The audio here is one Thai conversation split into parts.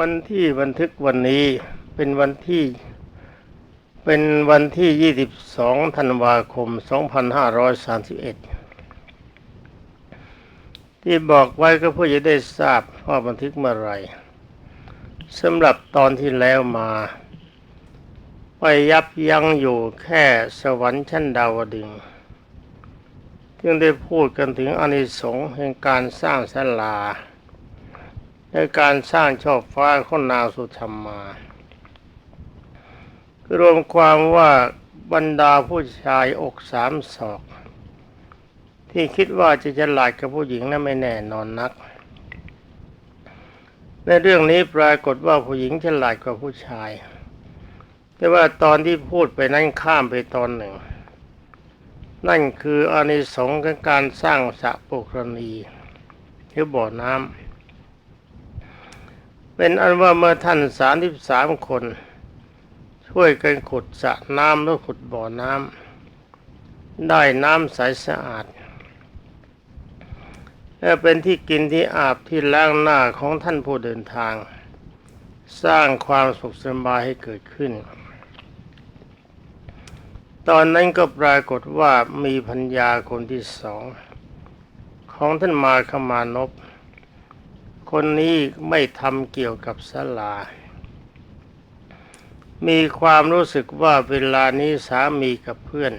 วันที่บันทึกวันนี้เป็นวันที่ เป็นวันที่ 22 ธันวาคม 2531 ที่บอกไว้ก็เพื่อจะได้ทราบว่าบันทึกเมื่อไรสำหรับตอนที่แล้วมาไปยับยั้งอยู่แค่สวรรค์ชั้นดาวดึงจึงได้พูดกันถึงอานิสงส์แห่งการสร้างศาลา ในการสร้างชอบฟ้าของนางสุธรรมา รวมความว่าบรรดาผู้ชายอกสามศอก ที่คิดว่าจะฉลาดกับผู้หญิงนั้นไม่แน่นอนนัก ในเรื่องนี้ปรากฏว่าผู้หญิงฉลาดกว่าผู้ชาย แต่ว่าตอนที่พูดไปนั้นข้ามไปตอนหนึ่ง นั่นคืออานิสงส์ของการสร้างสระปุกรณีหรือบ่อน้ำ เป็นอันว่าเมื่อท่านสามสิบสามคน ช่วยกันขุดสระน้ำและขุดบ่อน้ำได้น้ำใสสะอาดและเป็นที่กินที่อาบที่ล้างหน้าของท่านผู้เดินทาง สร้างความสุขสบายให้เกิดขึ้น ตอนนั้นก็ปรากฏว่ามีพัญญาคนที่สอง ของท่านมาขมานพ คนนี้ไม่ทำเกี่ยวกับศาลา มีความรู้สึกว่าเวลานี้สามีกับเพื่อน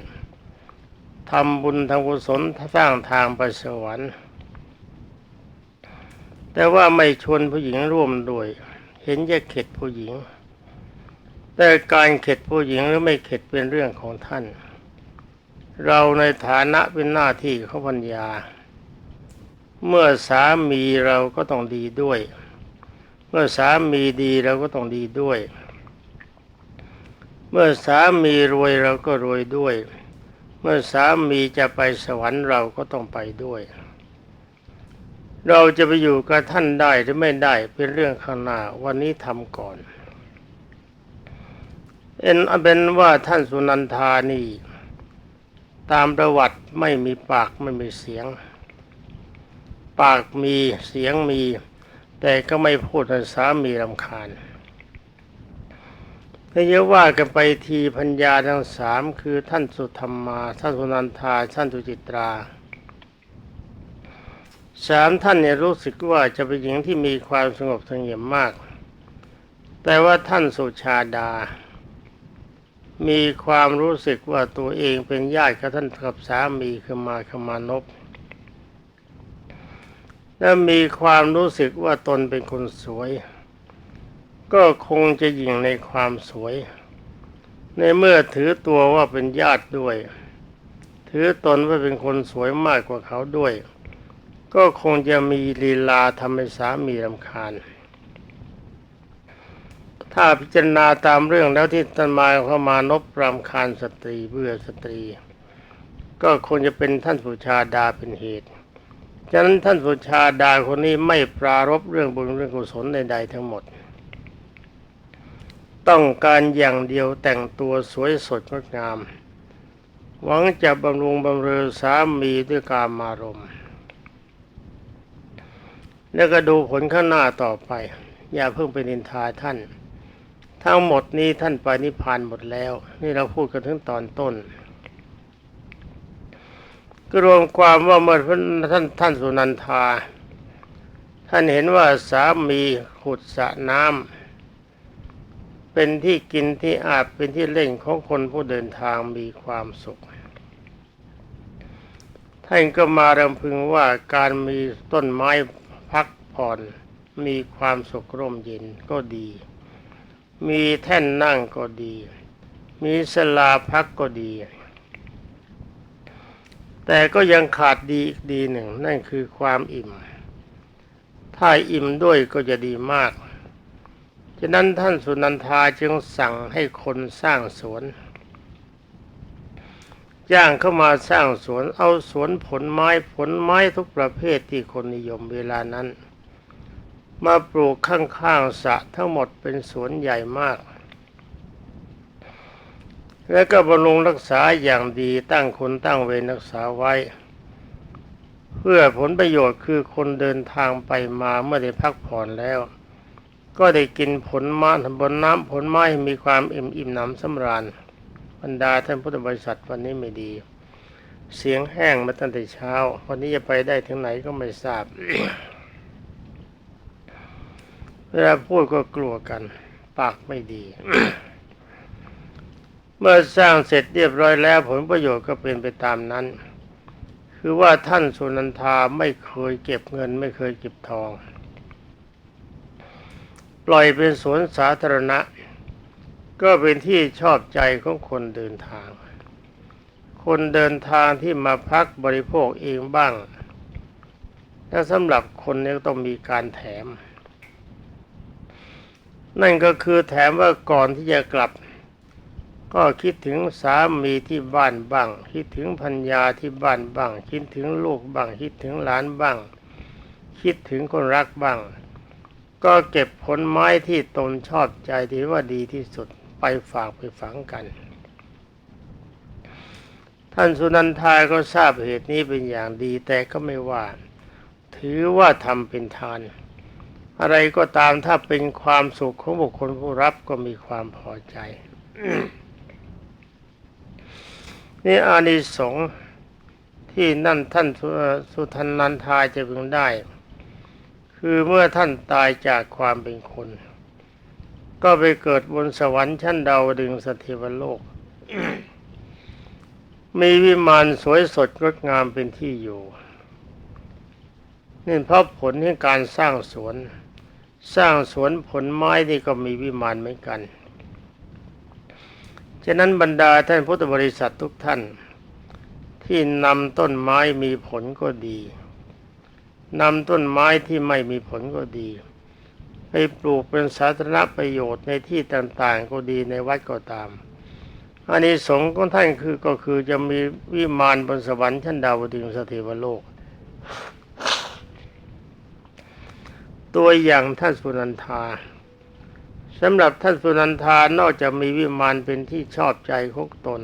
ทำบุญทำกุศลสร้างทางไปสวรรค์ แต่ว่าไม่ชวนผู้หญิงร่วมด้วย เห็นจะเข็ดผู้หญิง แต่การเข็ดผู้หญิงหรือไม่เข็ดเป็นเรื่องของท่าน เราในฐานะเป็นหน้าที่ของพัญญา เมื่อสามีเราก็ต้องดีด้วย เมื่อสามีดีเราก็ต้องดีด้วย เมื่อสามีรวยเราก็รวยด้วย เมื่อสามีจะไปสวรรค์เราก็ต้องไปด้วย เราจะไปอยู่กับท่านได้หรือไม่ได้เป็นเรื่องข้างหน้าวันนี้ทำก่อนเอ็นเป็นว่าท่านสุนันทานี่ ตามประวัติไม่มีปากไม่มีเสียง ปากมีเสียงมี แต่ก็ไม่พูดให้สามีรำคาญถ้าจะว่ากันไปทีพัญญาทั้งสามคือท่านสุธรรมา ท่านสุนันทา ท่านสุจิตราสามท่านเนี่ยรู้สึกว่าจะเป็นหญิงที่มีความสงบเสงี่ยมมาก แต่ว่าท่านสุชาดา มีความรู้สึกว่าตัวเองเป็นญาติกับท่านกับสามีคือมาคมานพ และมีความรู้สึกว่าตนเป็นคนสวย ก็คงจะยิงในความสวย ในเมื่อถือตัวว่าเป็นญาติด้วย ถือตนว่าเป็นคนสวยมากกว่าเขาด้วย ก็คงจะมีลีลาทำให้สามีรำคาญ ถ้าพิจารณาตามเรื่องแล้วที่ตันมาเข้ามานบรำคาญสตรีเบื่อสตรี ก็คงจะเป็นท่านสุชาดาเป็นเหตุ ฉะนั้นท่านสุชาดาคนนี้ไม่ปรารบเรื่องบุญเรื่องกุศลใดๆทั้งหมด ต้องการอย่างเดียวแต่งตัวสวยสดงดงาม หวังจะบำรุงบำเรอสามีด้วยการมารมแล้วก็ดูผลข้างหน้าต่อไป อย่าเพิ่งไปนินทาท่าน ทั้งหมดนี้ท่านไปนิพพานหมดแล้ว นี่เราพูดกันถึงตอนต้น ก็รวมความว่าเมื่อท่านท่านสุนันทา ท่านเห็นว่าสามีขุดสระน้ำเป็นที่กินที่อาบเป็นที่เล่นของคนผู้เดินทางมีความสุข ท่านก็มารำพึงว่าการมีต้นไม้พักผ่อนมีความสุขร่มเย็นก็ดี มีแท่นนั่งก็ดี มีสลาพักก็ดี แต่ก็ยังขาดดีอีกดีหนึ่ง นั่นคือความอิ่ม ถ้าอิ่มด้วยก็จะดีมาก ฉะนั้นท่านสุนันทาจึงสั่งให้คนสร้างสวน จ้างเข้ามาสร้างสวน เอาสวนผลไม้ผลไม้ทุกประเภทที่คนนิยมเวลานั้น มาปลูกข้างๆสระทั้งหมดเป็นสวนใหญ่มาก แล้วก็บำรุงรักษาอย่างดีตั้งคนตั้งเวรรักษาไว้ เพื่อผลประโยชน์คือคนเดินทางไปมาเมื่อได้พักผ่อนแล้ว ก็ได้กินผลไม้บนน้ำผลไม้มีความอิ่มอิ่มหนำสำราญบรรดาท่านพุทธบริษัทวันนี้ไม่ดี เสียงแห้งมาตั้งแต่เช้า วันนี้จะไปได้ถึงไหนก็ไม่ทราบเวลาพูดก็กลัวกัน ปากไม่ดี เมื่อสร้างเสร็จเรียบร้อยแล้วผลประโยชน์ก็เป็นไปตามนั้น คือว่าท่านสุนันทาไม่เคยเก็บเงินไม่เคยเก็บทอง ปล่อยเป็นสวนสาธารณะ ก็เป็นที่ชอบใจของคนเดินทาง คนเดินทางที่มาพักบริโภคเองบ้างและสำหรับคนนี้ต้องมีการแถม นั่นก็คือแถมว่าก่อนที่จะกลับ ก็คิดถึงสามีที่บ้านบ้าง คิดถึงพัญญาที่บ้านบ้าง คิดถึงลูกบ้าง คิดถึงหลานบ้าง คิดถึงคนรักบ้าง ก็เก็บผลไม้ที่ตนชอบใจที่ว่าดีที่สุดไปฝากไปฝังกัน ท่านสุนันทาก็ทราบเหตุนี้เป็นอย่างดีแต่ก็ไม่ว่า ถือว่าทำเป็นทาน อะไรก็ตามถ้าเป็นความสุขของบุคคลผู้รับก็มีความพอใจ นี่อานิสงส์ที่นั่นท่านสุทันนันทายจะพึงได้ คือเมื่อท่านตายจากความเป็นคน ก็ไปเกิดบนสวรรค์ชั้นดาวดึงสเทวโลก มีวิมานสวยสดงดงามเป็นที่อยู่นี่เพราะผลของการสร้างสวน สร้างสวนผลไม้นี่ก็มีวิมานเหมือนกัน ฉะนั้นบรรดาท่านพุทธบริษัททุกท่าน ที่นำต้นไม้มีผลก็ดีนำต้นไม้ที่ไม่มีผลก็ดี ไปปลูกเป็นสาธารณประโยชน์ในที่ต่างๆ ก็ดีในวัดก็ตามอันนี้สงส์ของท่านคือก็คือจะมีวิมานบนสวรรค์ชั้นดาวดึงสถิวโลก ตัวอย่างท่านสุนันทา สำหรับท่านสุนันทานอกจากมีวิมานเป็นที่ชอบใจของตน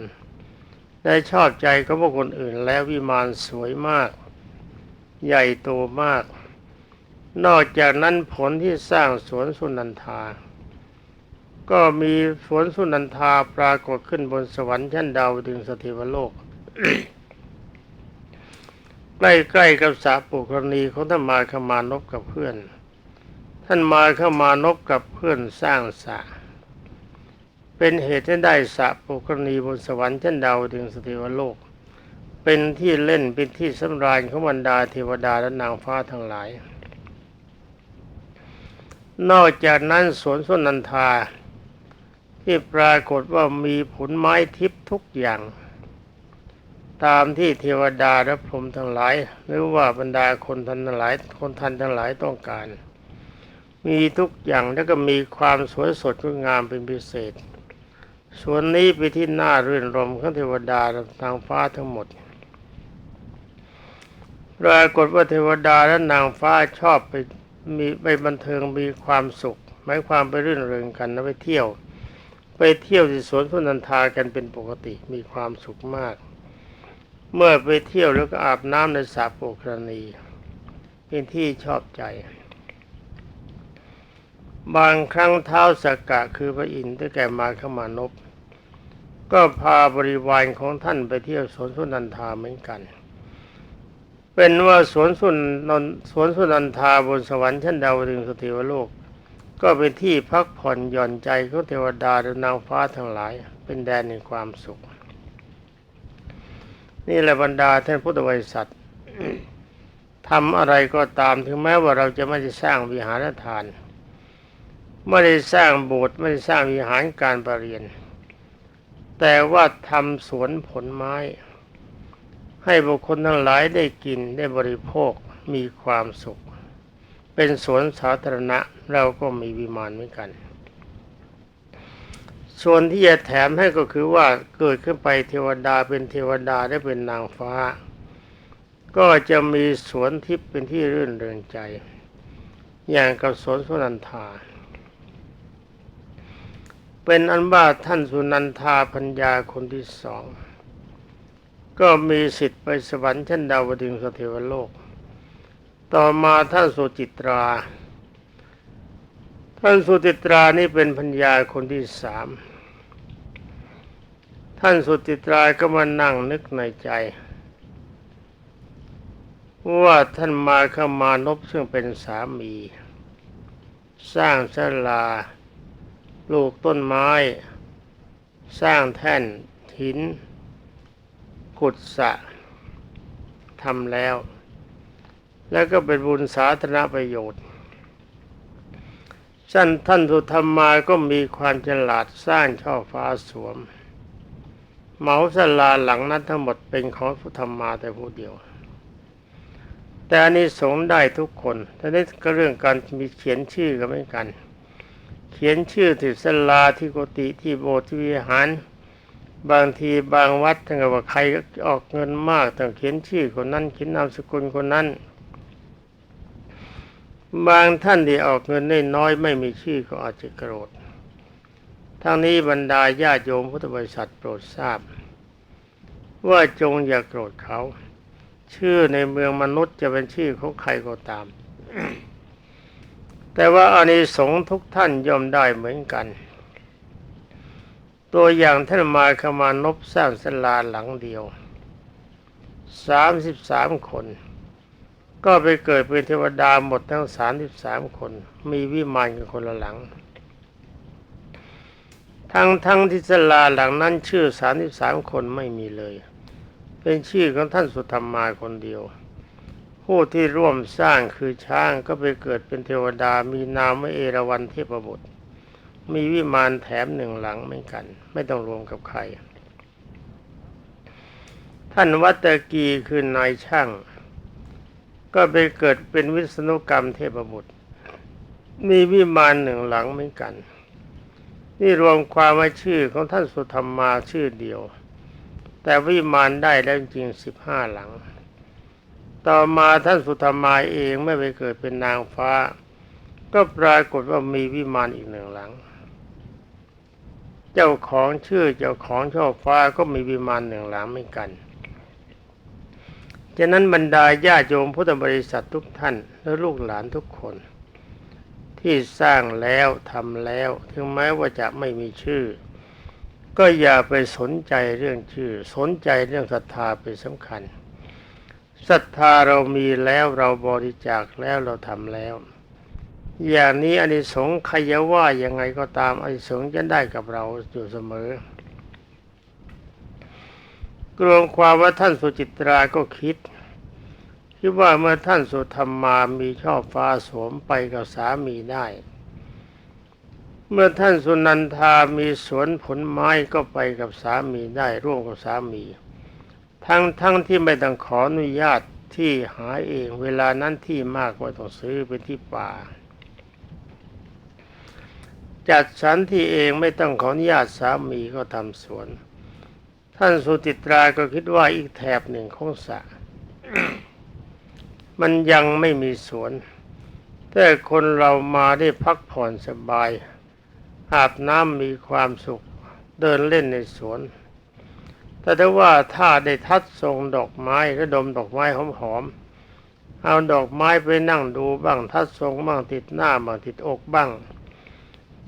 ได้ชอบใจของพวกคนอื่นแล้ววิมานสวยมาก ใหญ่โตมาก นอกจากนั้นผลที่สร้างสวนสุนันทา ก็มีสวนสุนันทาปรากฏขึ้นบนสวรรค์ชั้นดาวดึงสถิวโลก ใกล้ๆกับสระปุกรณีของท่านมาขมานพกับเพื่อน ท่านมาเข้ามานพกับเพื่อนสร้างสระเป็นเหตุให้ได้สระปุกรณีบนสวรรค์ชั้นดาวดึงสถิวโลก เป็นที่เล่นเป็นที่สำราญของบรรดาเทวดาและนางฟ้าทั้งหลาย นอกจากนั้นสวนสุนันทา ที่ปรากฏว่ามีผลไม้ทิพย์ทุกอย่าง ตามที่เทวดาและพรหมทั้งหลาย หรือว่าบรรดาคนทันทั้งหลายคนทันทั้งหลายต้องการ มีทุกอย่างแล้วก็มีความสวยสดงดงามเป็นพิเศษ ส่วนนี้ไปที่หน่ารื่นรมของเทวดาทางฟ้าทั้งหมดปรากฏว่าเทวดาและนางฟ้าชอบไปมีไปบันเทิงมีความสุข หมายความไปรื่นเริงกันนะไปเที่ยว ไปเที่ยวที่สวนสุนันทากันเป็นปกติมีความสุขมาก เมื่อไปเที่ยวแล้วก็อาบน้ำในสระโปกรณีเป็นที่ชอบใจ บางครั้งเท้าสกกะคือพระอินทร์ได้แก่มาขมานพก็พาบริวารของท่านไปเที่ยวสวนสุนันทาเหมือนกัน เป็นว่าสวนสุนนนสวนสุนันทาบนสวรรค์ชั้นดาวดึงสถิวโลก ก็เป็นที่พักผ่อนหย่อนใจของเทวดาและนางฟ้าทั้งหลาย เป็นแดนแห่งความสุข นี่แหละบรรดาท่านพุทธบริษัททำอะไรก็ตามถึงแม้ว่าเราจะไม่ได้สร้างวิหารทาน ไม่ได้สร้างโบสถ์ไม่ได้สร้างวิหารการประเรียน แต่ว่าทำสวนผลไม้ ให้บุคคลทั้งหลายได้กินได้บริโภคมีความสุข เป็นสวนสาธารณะเราก็มีวิมานเหมือนกัน ส่วนที่จะแถมให้ก็คือว่าเกิดขึ้นไปเทวดาเป็นเทวดาได้เป็นนางฟ้า ก็จะมีสวนทิพย์เป็นที่รื่นเริงใจ อย่างกับสวนสุนันทา เป็นอันว่าท่านสุนันทาพัญญาคนที่สอง ก็มีสิทธิ์ไปสวรรค์ชั้นดาวดึงสเทวโลก ต่อมาท่านสุจิตรา ท่านสุติตรานี่เป็นพัญญาคนที่สาม ท่านสุติตราก็มานั่งนึกในใจ ว่าท่านมาเข้ามานพซึ่งเป็นสามี สร้างศาลา ลูกต้นไม้ สร้างแท่นหิน ขุดสะทำแล้ว แล้วก็เป็นบุญสาธารณประโยชน์ท่านท่านสุธรรมาก็มีความฉลาดสร้างช่อฟ้าสวม เหมาสลาหลังนั้นทั้งหมดเป็นของสุธรรมาแต่ผู้เดียว แต่อันนี้สงได้ทุกคนแต่นี้ก็เรื่องการมีเขียนชื่อก็ไม่กัน เขียนชื่อที่สลาที่กุฏิที่โบสถ์ที่วิหาร บางทีบางวัดถ้าเกิดว่าใครก็ออกเงินมากต้องเขียนชื่อคนนั้นเขียนนามสกุลคนนั้น บางท่านที่ออกเงินน้อยไม่มีชื่อก็อาจจะโกรธทั้งนี้บรรดาญาโยมพุทธบริษัทโปรดทราบ ว่าจงอย่าโกรธเขา ชื่อในเมืองมนุษย์จะเป็นชื่อของใครก็ตาม แต่ว่าอานิสงส์ทุกท่านย่อมได้เหมือนกัน ตัวอย่างท่านมาขมานพสร้างสลาหลังเดียวสามสิบสามคน ก็ไปเกิดเป็นเทวดาหมดทั้งสามสิบสามคน มีวิมานกันคนละหลัง ทั้งทั้งที่สลาหลังนั้นชื่อสามสิบสามคนไม่มีเลย เป็นชื่อของท่านสุธรรมมาคนเดียว ผู้ที่ร่วมสร้างคือช้างก็ไปเกิดเป็นเทวดา มีนามว่าเอราวัณเทพบุตร มีวิมานแถมหนึ่งหลังเหมือนกัน ไม่ต้องรวมกับใคร ท่านวัตตกีคือนายช่าง ก็ไปเกิดเป็นวิษณุกรรมเทพบุตร มีวิมานหนึ่งหลังเหมือนกัน นี่รวมความว่าชื่อของท่านสุธรรมาชื่อเดียว แต่วิมานได้แล้วจริงสิบห้าหลัง ต่อมาท่านสุธรรมาเองไม่ไปเกิดเป็นนางฟ้า ก็ปรากฏว่ามีวิมานอีกหนึ่งหลัง เจ้าของชื่อเจ้าของช่อฟ้าก็มีวิมานหนึ่งหลังเหมือนกันฉะนั้นบรรดาญาโยมพุทธบริษัททุกท่านและลูกหลานทุกคน ที่สร้างแล้วทำแล้ว ถึงแม้ว่าจะไม่มีชื่อ ก็อย่าไปสนใจเรื่องชื่อ สนใจเรื่องศรัทธาเป็นสำคัญ ศรัทธาเรามีแล้วเราบริจาคแล้วเราทำแล้ว อย่างนี้อานิสงส์ใครจะว่ายังไงก็ตามอานิสงส์จะได้กับเราอยู่เสมอกรวมความว่าท่านสุจิตราก็คิดคิดว่าเมื่อท่านสุธรรมามีช่อฟ้าสวมไปกับสามีได้ เมื่อท่านสุนันทามีสวนผลไม้ก็ไปกับสามีได้ร่วมกับสามี ทั้งทั้งที่ไม่ต้องขออนุญาตที่หาเอง เวลานั้นที่มากกว่าต้องซื้อเป็นที่ป่า จัดสรรที่เองไม่ต้องขออนุญาตสามีก็ทำสวน ท่านสุติตราก็คิดว่าอีกแถบหนึ่งของสระมันยังไม่มีสวน แต่คนเรามาได้พักผ่อนสบายอาบน้ำมีความสุข เดินเล่นในสวน แต่ถ้าว่าถ้าได้ทัดทรงดอกไม้และดมดอกไม้หอมๆเอาดอกไม้ไปนั่งดูบ้างทัดทรงบ้างติดหน้าบ้างติดอกบ้าง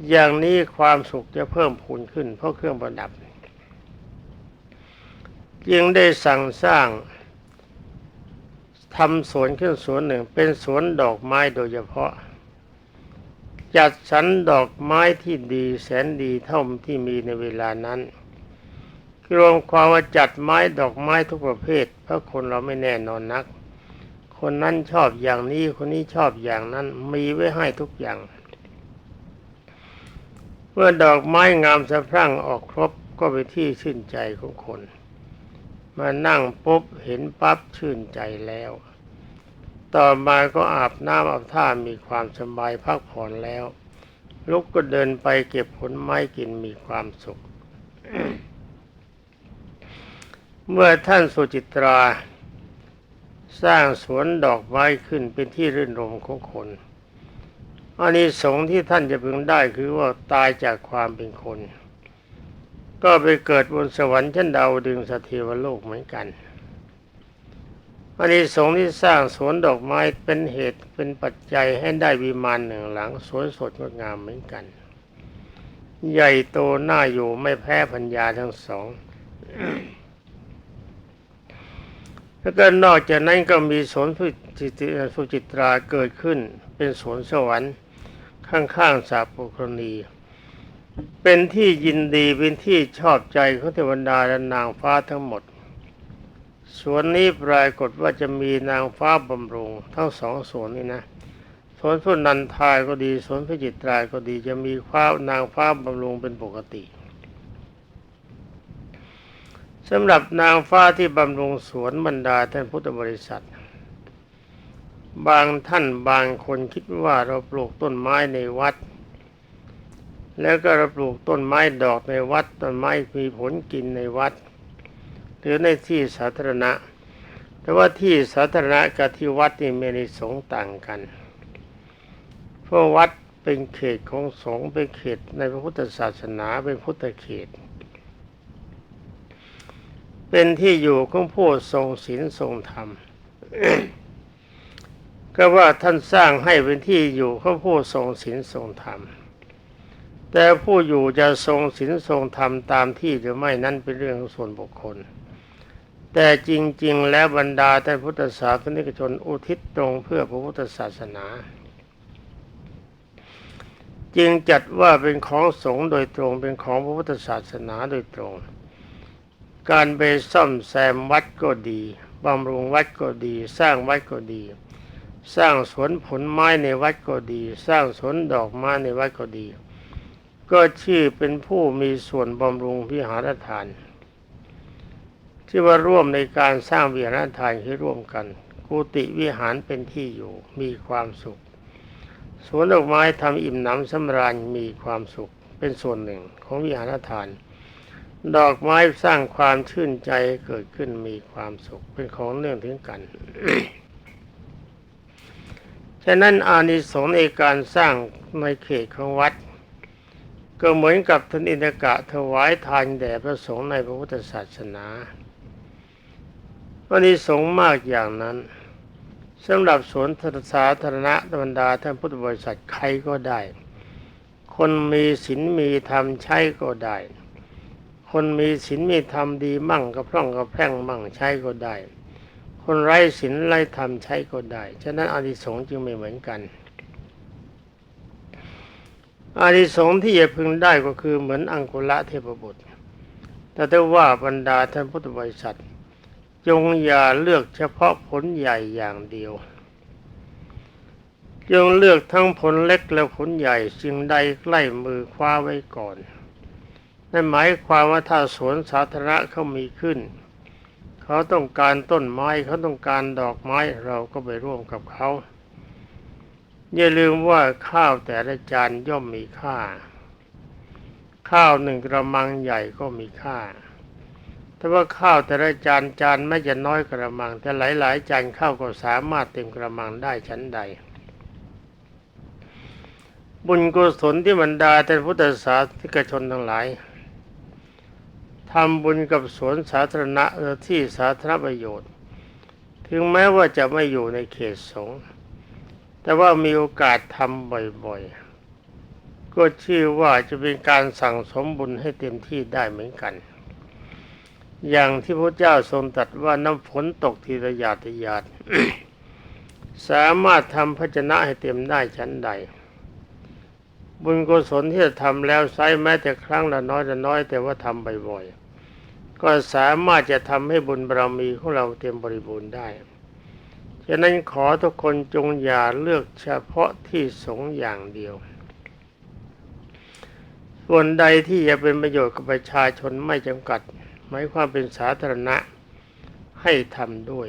อย่างนี้ความสุขจะเพิ่มพูนขึ้น เพราะเครื่องประดับจึงได้สั่งสร้างทำสวนขึ้นสวนหนึ่ง เป็นสวนดอกไม้โดยเฉพาะ จัดสรรดอกไม้ที่ดีแสนดีเท่าที่มีในเวลานั้น รวมความว่าจัดไม้ดอกไม้ทุกประเภท เพราะคนเราไม่แน่นอนนัก คนนั้นชอบอย่างนี้คนนี้ชอบอย่างนั้นมีไว้ให้ทุกอย่าง เมื่อดอกไม้งามสะพรั่งออกครบก็ไปนที่ชื่นใจของคน มานั่งปุ๊บเห็นปั๊บชื่นใจแล้ว ต่อมาก็อาบน้ำอาบท่ามีความสบายพักผ่อนแล้ว ลุกก็เดินไปเก็บผลไม้กินมีความสุข เมื่อท่านสุจิตรา สร้างสวนดอกไม้ขึ้นเป็นที่รื่นรมของคนอันนี้สงที่ท่านจะพึงได้คือว่าตายจากความเป็นคน ก็ไปเกิดบนสวรรค์ชั้นดาวดึงสเทวโลกเหมือนกันอันนี้สงที่สร้างสวนดอกไม้เป็นเหตุเป็นปัจจัยให้ได้วิมานหนึ่งหลัง สวยสดงดงามเหมือนกัน ใหญ่โตน่าอยู่ไม่แพ้พัญญาทั้งสอง แล้วก็นอกจากนั้นก็มีสวนสุจิตสุจิตราเกิดขึ้น เป็นสวนสวรรค์ข้างๆสาปุครณีเป็นที่ยินดีเป็นที่ชอบใจของเทวดาและนางฟ้าทั้งหมด สวนนี้ปรากฏว่าจะมีนางฟ้าบำรุง ทั้งสองสวนนี้นะสวนสุนันทายก็ดีสวนพิจิตรายก็ดีจะมีฟ้านางฟ้าบำรุงเป็นปกติ สำหรับนางฟ้าที่บำรุงสวนบรรดาท่านพุทธบริษัท บางท่านบางคนคิดว่าเราปลูกต้นไม้ในวัด แล้วก็เราปลูกต้นไม้ดอกในวัดต้นไม้มีผลกินในวัด หรือในที่สาธารณะ แต่ว่าที่สาธารณะกับที่วัดนี่มีในสงต่างกัน เพราะวัดเป็นเขตของสงฆ์เป็นเขตในพระพุทธศาสนาเป็นพุทธเขต เป็นที่อยู่ของผู้ทรงศีลทรงธรรม ก็ว่าท่านสร้างให้เป็นที่อยู่ของผู้ทรงศีลทรงธรรม แต่ผู้อยู่จะทรงศีลทรงธรรมตามที่หรือไม่นั้นเป็นเรื่องส่วนบุคคล แต่จริง ๆ แล้วบรรดาท่านพุทธศาสนิกชนอุทิศตรงเพื่อพระพุทธศาสนา จึงจัดว่าเป็นของสงฆ์โดยตรงเป็นของพระพุทธศาสนาโดยตรง การไปซ่อมแซมวัดก็ดีบำรุงวัดก็ดี สร้างวัดก็ดี สร้างสวนผลไม้ในวัดก็ดี สร้างสวนดอกไม้ในวัดก็ดี ก็ชื่อเป็นผู้มีส่วนบำรุงวิหารทาน ที่ว่าร่วมในการสร้างวิหารทานที่ร่วมกัน กุฏิวิหารเป็นที่อยู่มีความสุข สวนดอกไม้ทำอิ่มหนำสำราญมีความสุขเป็นส่วนหนึ่งของวิหารทาน ดอกไม้สร้างความชื่นใจเกิดขึ้นมีความสุขเป็นของเนื่องถึงกัน ฉะนั้นอานิสงส์ในการสร้างในเขตของวัด ก็เหมือนกับท่านอินทกะถวายทานแด่พระสงฆ์ในพระพุทธศาสนาอานิสงส์มากอย่างนั้นสำหรับสวนสาธารณะบรรดาท่านพุทธบริษัทใครก็ได้ คนมีศีลมีธรรมใช้ก็ได้ คนมีศีลมีธรรมดีมั่งกระพร่องกระแพร่งมั่งใช้ก็ได้ คนไร้ศีลไร้ธรรมใช้ก็ได้ ฉะนั้นอานิสงส์จึงไม่เหมือนกัน อานิสงส์ที่จะพึงได้ก็คือเหมือนอังกุละเทพบุตร แต่ถ้าว่าบรรดาท่านพุทธบริษัท จงอย่าเลือกเฉพาะผลใหญ่อย่างเดียวจงเลือกทั้งผลเล็กและผลใหญ่สิ่งใดใกล้มือคว้าไว้ก่อน นั่นหมายความว่าถ้าสวนสาธารณะเขามีขึ้น เขาต้องการต้นไม้เขาต้องการดอกไม้เราก็ไปร่วมกับเขาอย่าลืมว่าข้าวแต่ละจานย่อมมีค่า ข้าวหนึ่งกระมังใหญ่ก็มีค่า แต่ว่าข้าวแต่ละจานจานไม่จะน้อยกระมัง แต่หลาย ๆ จานข้าวก็สามารถเต็มกระมังได้ชั้นใด บุญกุศลที่บรรดาท่พุทธศาสนิกชนทั้งหลาย ทำบุญกับสวนสาธารณะที่สาธารณประโยชน์ ถึงแม้ว่าจะไม่อยู่ในเขตสงฆ์แต่ว่ามีโอกาสทำบ่อยๆ ก็ชื่อว่าจะเป็นการสั่งสมบุญให้เต็มที่ได้เหมือนกัน อย่างที่พระเจ้าทรงตรัสว่าน้ำฝนตกทีละหยาดทีหยาดสามารถทำภาชนะให้เต็มได้ชั้นใด บุญกุศลที่จะทำแล้วใช้แม้แต่ครั้งละน้อยละน้อย แต่ว่าทำบ่อยๆ ก็สามารถจะทำให้บุญบารมีของเราเต็มบริบูรณ์ได้ ฉะนั้นขอทุกคนจงอย่าเลือกเฉพาะที่สงอย่างเดียว ส่วนใดที่จะเป็นประโยชน์กับประชาชนไม่จำกัด หมายความเป็นสาธารณะให้ทำด้วย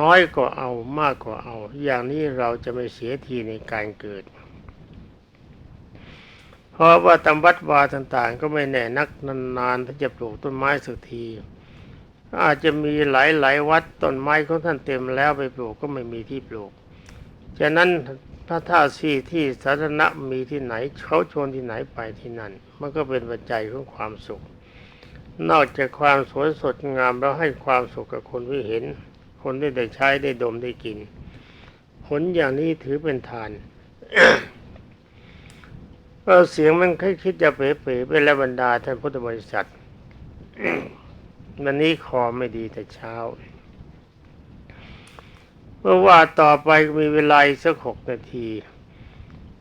น้อยก็เอามากก็เอา อย่างนี้เราจะไม่เสียทีในการเกิด เพราะว่าตามวัดวาต่างๆ ก็ไม่แน่นักนานๆถ้าจะปลูกต้นไม้สักที อาจจะมีหลายๆวัดต้นไม้ของท่านเต็มแล้วไปปลูกก็ไม่มีที่ปลูกฉะนั้นถ้าท่าที่ที่สาธารณะมีที่ไหนเขาชวนที่ไหนไปที่นั่น มันก็เป็นปัจจัยของความสุข นอกจากความสวยสดงามแล้วให้ความสุขกับคนที่เห็น คนได้ได้ใช้ได้ดมได้กินผลอย่างนี้ถือเป็นทาน ก็เสียงมันคิดคิดจะเป๋ๆไปแล้วบรรดาท่านพุทธบริษัทวันนี้คอไม่ดีแต่เช้า เมื่อว่าต่อไปมีเวลาสักหกนาที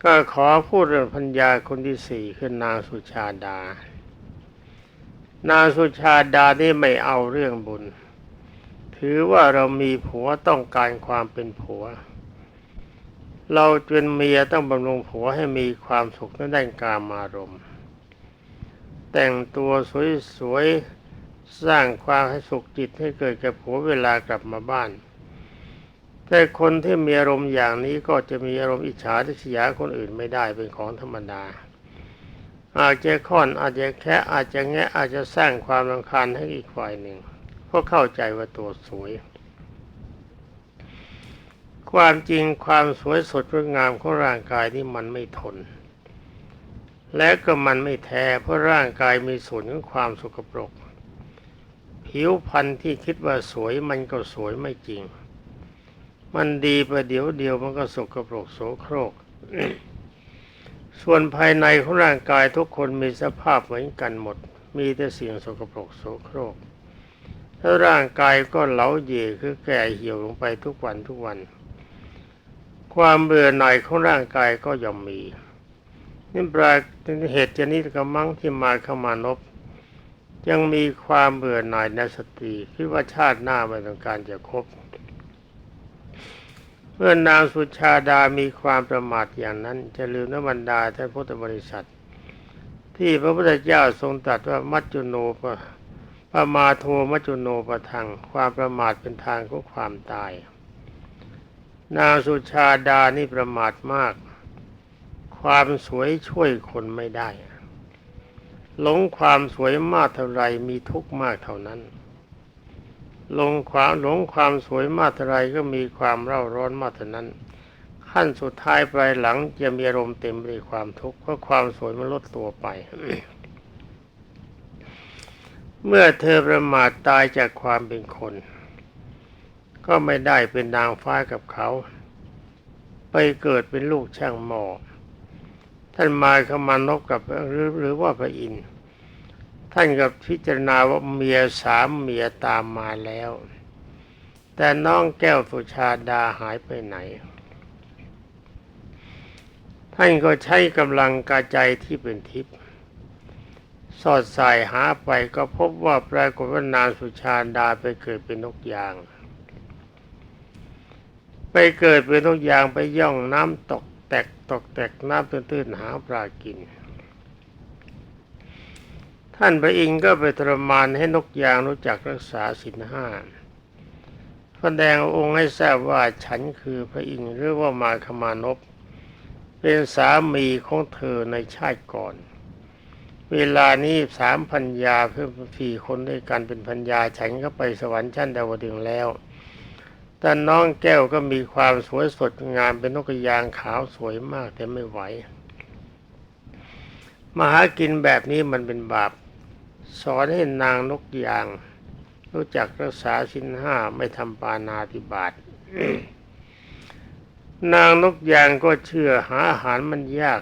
ก็ขอพูดเรื่องพัญญาคนที่สี่คือนางสุชาดา นางสุชาดานี่ไม่เอาเรื่องบุญ ถือว่าเรามีผัวต้องการความเป็นผัว เราเป็นเมียต้องบำรุงผัวให้มีความสุขในด้านกามารมณ์ แต่งตัวสวยๆ สร้างความให้สุขจิตให้เกิดกับผัวเวลากลับมาบ้าน แต่คนที่มีอารมณ์อย่างนี้ก็จะมีอารมณ์อิจฉาทิษยาคนอื่นไม่ได้เป็นของธรรมดา อาจจะค่อนอาจจะแค่อาจจะแงะอาจจะสร้างความรำคาญให้อีกฝ่ายหนึ่งเพราะเข้าใจว่าตัวสวย ความจริงความสวยสดงดงามของร่างกายนี่มันไม่ทน และก็มันไม่แท้เพราะร่างกายมีส่วนของความสกปรก ผิวพรรณที่คิดว่าสวยมันก็สวยไม่จริง มันดีประเดี๋ยวเดียวมันก็สกปรกโสโครก ส่วนภายในของร่างกายทุกคนมีสภาพเหมือนกันหมด มีแต่สิ่งสกปรกโสโครกแล้วร่างกายก็เหลาเย่คือแก่เหี่ยวลงไปทุกวันทุกวัน ความเบื่อหน่ายของร่างกายก็ย่อมมีนี่ปลายเหตุชนิดกระมังที่มาเข้ามานบยังมีความเบื่อหน่ายในสตรีคิดว่าชาติหน้าไม่ต้องการจะคบเมื่อนางสุชาดามีความประมาทอย่างนั้น จะลืมนบรรดาท่านพุทธบริษัท ที่พระพุทธเจ้าทรงตรัสว่ามัจจุโนปะปะมาโทมัจจุโนปะทังความประมาทเป็นทางของความตาย นางสุชาดานี่ประมาทมาก ความสวยช่วยคนไม่ได้ หลงความสวยมากเท่าไรมีทุกข์มากเท่านั้นหลงความหลงความสวยมากเท่าไรก็มีความเร่าร้อนมากเท่านั้น ขั้นสุดท้ายปลายหลังจะมีอารมณ์เต็มไปด้วยความทุกข์เพราะความสวยมันลดตัวไป เมื่อเธอประมาทตายจากความเป็นคน ก็ไม่ได้เป็นนางฟ้ากับเขา ไปเกิดเป็นลูกช่างหมอ ท่านมาขมานกกับหรือหรือว่าพระอินทร์ท่านกับพิจารณาว่าเมียสามเมียตามมาแล้ว แต่น้องแก้วสุชาดาหายไปไหน ท่านก็ใช้กำลังกาใจที่เป็นทิพย์สอดสายหาไปก็พบว่าปรากฏว่านางสุชาดาไปเกิดเป็นนกยาง ไปเกิดเป็นนกยางไปย่องน้ำตกแตกตกแตกน้ำตื้นๆหาปลากิน ท่านพระอินทร์ก็ไปทรมานให้นกยางรู้จักรักษาศีลห้าแสดงองค์ให้ทราบว่าฉันคือพระอินทร์หรือว่ามาคมานพเป็นสามีของเธอในชาติก่อน เวลานี้สามพันยาเพื่อสี่คนด้วยกันเป็นพันยาฉันก็ไปสวรรค์ชั้นดาวดึงแล้ว แต่น้องแก้วก็มีความสวยสดงามเป็นนกยางขาวสวยมากแต่ไม่ไหว มาหากินแบบนี้มันเป็นบาป สอนให้นางนกยาง รู้จักรักษาสินห้าไม่ทำปานาติบาตนางนกยางก็เชื่อหาอาหารมันยาก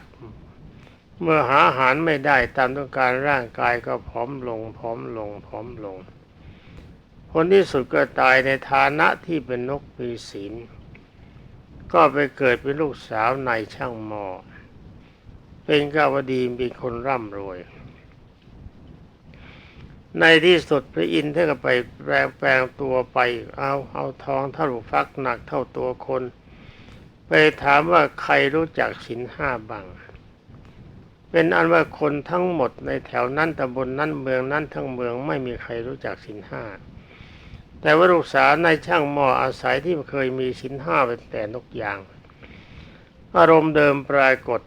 เมื่อหาอาหารไม่ได้ตามต้องการร่างกายก็ผอมลงผอมลงผอมลง ผลที่สุดก็ตายในฐานะที่เป็นนกปีศีล ก็ไปเกิดเป็นลูกสาวนายช่างหมอ เป็นกาวดีเป็นคนร่ำรวย ในที่สุดพระอินทร์ท่านก็ไปแปลงแปลงตัวไป เอาเอาทองเท่าลูกฟักหนักเท่าตัวคน ไปถามว่าใครรู้จักสินห้าบ้างเป็นอันว่าคนทั้งหมดในแถวนั้นตำบลนนั้นเมืองนั้นทั้งเมืองไม่มีใครรู้จักสินห้า แต่ว่าลูกสาวในช่างหม้ออาศัยที่เคยมีสินห้าเป็นแต่นกยาง อารมณ์เดิมปรากฏ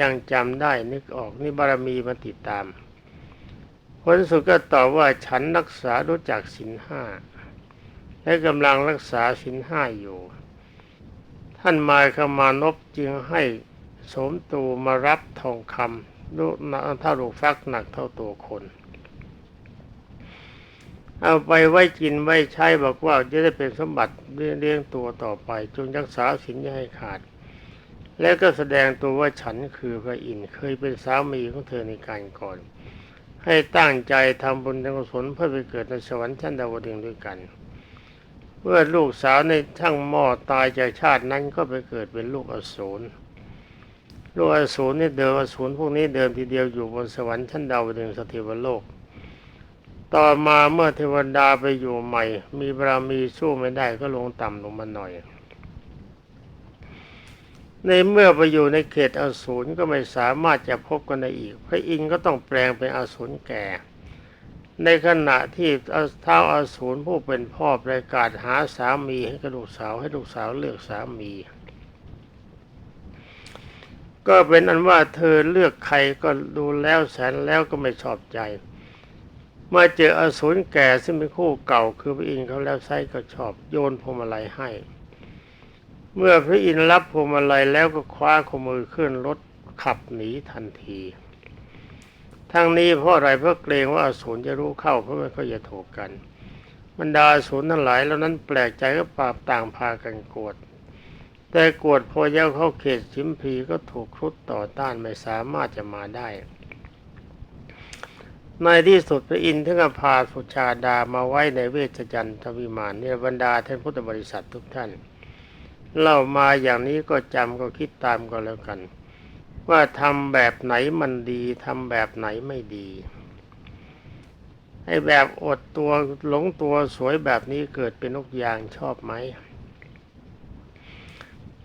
ยังจำได้นึกออกนี่บารมีมาติดตามผลสุดก็ตอบว่าฉันรักษารู้จักสินห้าและกำลังรักษาสินห้าอยู่ ท่านมาขมานพจึงให้สมตูมารับทองคำลูกเท่าลูกฟักหนักเท่าตัวคน เอาไปไว้กินไว้ใช้บอกว่าจะได้เป็นสมบัติเลี้ยงตัวต่อไป จงรักษาศีลอย่าให้ขาด แล้วก็แสดงตัวว่าฉันคือพระอินทร์เคยเป็นสามีของเธอในการก่อน ให้ตั้งใจทำบุญทำกุศลเพื่อไปเกิดในสวรรค์ชั้นดาวดึงด้วยกันเมื่อลูกสาวในช่างหม้อตายจากชาตินั้นก็ไปเกิดเป็นลูกอสูรลูกอสูรนี่เดิมอสูรพวกนี้เดิมทีเดียวอยู่บนสวรรค์ชั้นดาวดึงสถิวโลก ต่อมาเมื่อเทวดาไปอยู่ใหม่ มีบารมีสู้ไม่ได้ก็ลงต่ำลงมาหน่อย ในเมื่อไปอยู่ในเขตอสูรก็ไม่สามารถจะพบกันได้อีก พระอินทร์ก็ต้องแปลงเป็นอสูรแก่ ในขณะที่เท้าอาสูรผู้เป็นพ่อประกาศหาสามีให้กับลูกสาวให้ลูกสาวเลือกสามีก็เป็นอันว่าเธอเลือกใครก็ดูแล้วแสนแล้วก็ไม่ชอบใจ เมื่อเจออสูรแก่ซึ่งเป็นคู่เก่าคือพระอินทร์เขาแล้วไซก็ชอบโยนพวงมาลัยให้ เมื่อพระอินทร์รับพวงมาลัยแล้วก็คว้าขมือขึ้นรถขับหนีทันที ทั้งนี้เพราะอะไรเพราะเกรงว่าอสูรจะรู้เข้าเพราะไม่ค่อยจะถูกกันบรรดาอสูรทั้งหลายแล้วนั้นแปลกใจก็ปราบต่างพากันโกรธแต่โกรธพอเย้าเข้าเขตชิมพีก็ถูกครุฑต่อต้านไม่สามารถจะมาได้ ในที่สุดพระอินทร์ถึงกับพาสุชาดามาไว้ในเวชจันทวิมานเนี่ยบรรดาท่านพุทธบริษัททุกท่าน เล่ามาอย่างนี้ก็จำก็คิดตามก็แล้วกัน ว่าทำแบบไหนมันดีทำแบบไหนไม่ดีไอ้แบบอดตัวหลงตัวสวยแบบนี้เกิดเป็นนกยางชอบไหม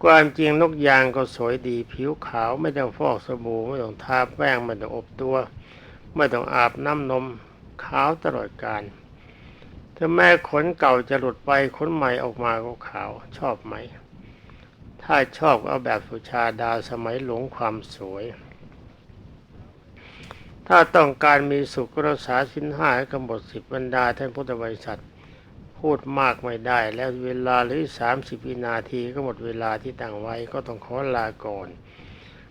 ความจริงนกยางก็สวยดี ผิวขาวไม่ต้องฟอกสบู่ไม่ต้องทาแป้งไม่ต้องอบตัว ไม่ต้องอาบน้ำนมขาวตลอดการถ้าแม้ขนเก่าจะหลุดไปขนใหม่ออกมาก็ขาวชอบไหม ถ้าชอบเอาแบบสุชาดาสมัยหลงความสวย ถ้าต้องการมีสุขรักษาสินห้าให้กำหนดสิบบรรดาท่านพุทธบริษัทพูดมากไม่ได้แล้วเวลาหรือสามสิบวินาทีก็หมดเวลาที่ตั้งไว้ก็ต้องขอลาก่อน